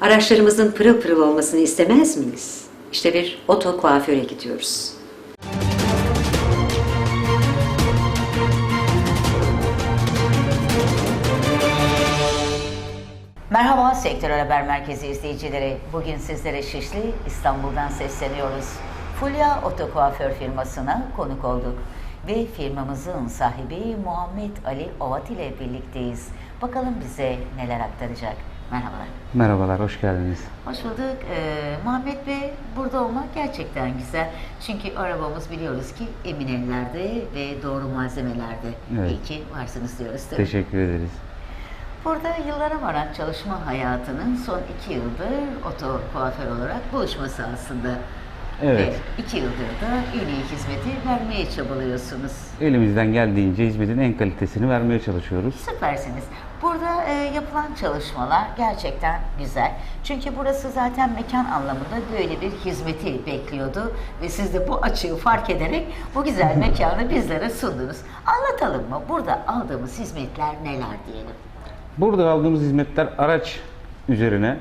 Araçlarımızın pırıl pırıl olmasını istemez miyiz? İşte bir oto kuaföre gidiyoruz. Merhaba Sektör Haber Merkezi izleyicileri. Bugün sizlere Şişli, İstanbul'dan sesleniyoruz. Fulya Oto Kuaför firmasına konuk olduk. Ve firmamızın sahibi Muhammed Ali Ovat ile birlikteyiz. Bakalım bize neler aktaracak. Merhabalar. Merhabalar, hoş geldiniz. Hoş bulduk. Ee, Muhammed Bey burada olmak gerçekten güzel. Çünkü arabamız biliyoruz ki emin ellerde ve doğru malzemelerde. Evet. İyi ki varsınız diyoruz. mi? Teşekkür ederiz. Burada yıllara varan çalışma hayatının son iki yıldır oto kuaför olarak buluşması aslında. Evet. Ve iki yıldır da en iyi hizmeti vermeye çabalıyorsunuz. Elimizden geldiğince hizmetin en kalitesini vermeye çalışıyoruz. Süpersiniz. Burada e, yapılan çalışmalar gerçekten güzel. Çünkü burası zaten mekan anlamında böyle bir hizmeti bekliyordu. Ve siz de bu açığı fark ederek bu güzel mekanı bizlere sundunuz. Anlatalım mı? Burada aldığımız hizmetler neler diyelim. Burada aldığımız hizmetler araç üzerine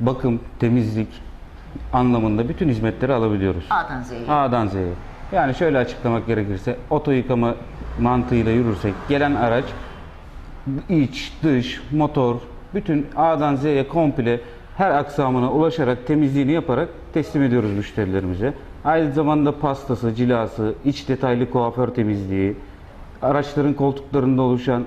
bakım, temizlik anlamında bütün hizmetleri alabiliyoruz. A'dan Z'ye. A'dan Z'ye. Yani şöyle açıklamak gerekirse oto yıkama mantığıyla yürürsek gelen araç iç, dış, motor bütün A'dan Z'ye komple her aksamına ulaşarak temizliğini yaparak teslim ediyoruz müşterilerimize. Aynı zamanda pastası, cilası, iç detaylı kuaför temizliği, araçların koltuklarında oluşan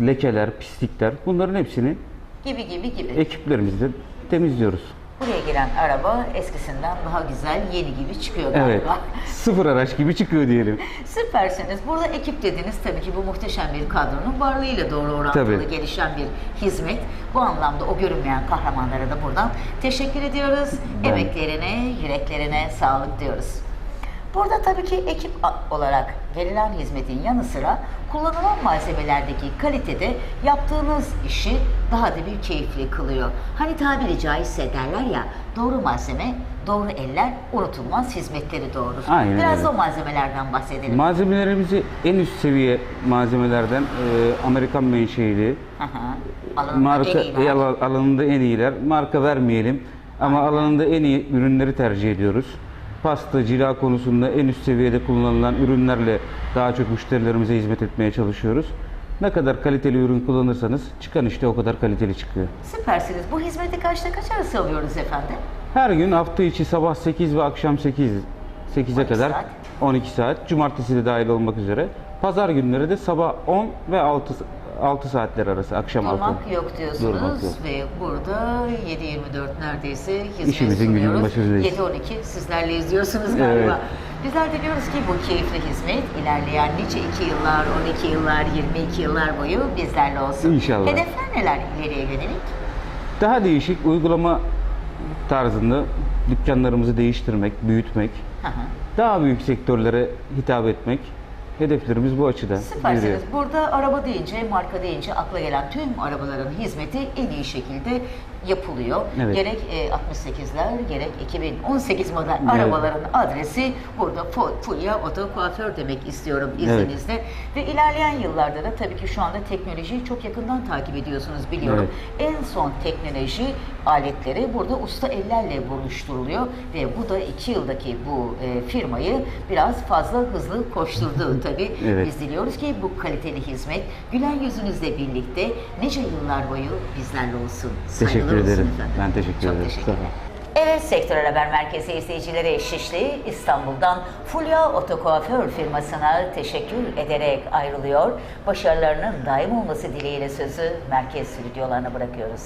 lekeler, pislikler bunların hepsini Gibi gibi gibi. ekiplerimizle temizliyoruz. Buraya giren araba eskisinden daha güzel, yeni gibi çıkıyor galiba. Evet. Sıfır araç gibi çıkıyor diyelim. Süpersiniz. Burada ekip dediniz tabii ki bu muhteşem bir kadronun varlığıyla doğru orantılı Tabii. gelişen bir hizmet. Bu anlamda o görünmeyen kahramanlara da buradan teşekkür ediyoruz. Ben- Emeklerine, yüreklerine sağlık diyoruz. Burada tabii ki ekip olarak verilen hizmetin yanı sıra kullanılan malzemelerdeki kalitede yaptığınız işi daha da bir keyifli kılıyor. Hani tabiri caizse derler ya doğru malzeme, doğru eller unutulmaz hizmetleri doğurur. Aynen Biraz öyle. da o malzemelerden bahsedelim. Malzemelerimizi en üst seviye malzemelerden e, Amerikan menşeili. Alanında marka en iyiler. al- alanında en iyiler. Marka vermeyelim ama alanında en iyi ürünleri tercih ediyoruz. Pasta, cila konusunda en üst seviyede kullanılan ürünlerle daha çok müşterilerimize hizmet etmeye çalışıyoruz. Ne kadar kaliteli ürün kullanırsanız çıkan işte o kadar kaliteli çıkıyor. Süpersiniz. Bu hizmeti kaçta kaç arası alıyoruz efendim? Her gün hafta içi sabah 8 ve akşam 8 8'e 12 kadar saat. 12 saat. Cumartesi de dahil olmak üzere. Pazar günleri de sabah 10 ve 6 6 saatler arası akşam 6. Durmak yok diyorsunuz Durmak yok. ve burada 7-24 neredeyse hizmet İşimizin sunuyoruz. başındayız. 7-12 sizlerle izliyorsunuz galiba. Evet. Bizler de diyoruz ki bu keyifli hizmet ilerleyen nice 2 yıllar, 12 yıllar, 22 yıllar boyu bizlerle olsun. İnşallah. Hedefler neler ileriye yönelik? Daha değişik uygulama tarzında dükkanlarımızı değiştirmek, büyütmek, hı. daha büyük sektörlere hitap etmek hedeflerimiz bu açıdan. Süpersiniz. Burada araba deyince, marka deyince akla gelen tüm arabaların hizmeti en iyi şekilde yapılıyor. Evet. Gerek e, 68'ler, gerek 2018 model Evet. arabaların adresi burada Fu- Fulya Oto Kuaför demek istiyorum izninizle. Ve ilerleyen yıllarda da tabii ki şu anda teknolojiyi çok yakından takip ediyorsunuz biliyorum. En son teknoloji aletleri burada usta ellerle buluşturuluyor ve bu da iki yıldaki bu e, firmayı biraz fazla hızlı koşturdu tabii. Evet. Biz diliyoruz ki bu kaliteli hizmet gülen yüzünüzle birlikte nice yıllar boyu bizlerle olsun. Teşekkür Olsun ederim. efendim. Ben teşekkür Çok ederim. teşekkürler. Sağ olun. Evet Sektör Haber Merkezi izleyicileri Şişli İstanbul'dan Fulya Otokuaför firmasına teşekkür ederek ayrılıyor. Başarılarının daim olması dileğiyle sözü merkez stüdyolarına bırakıyoruz.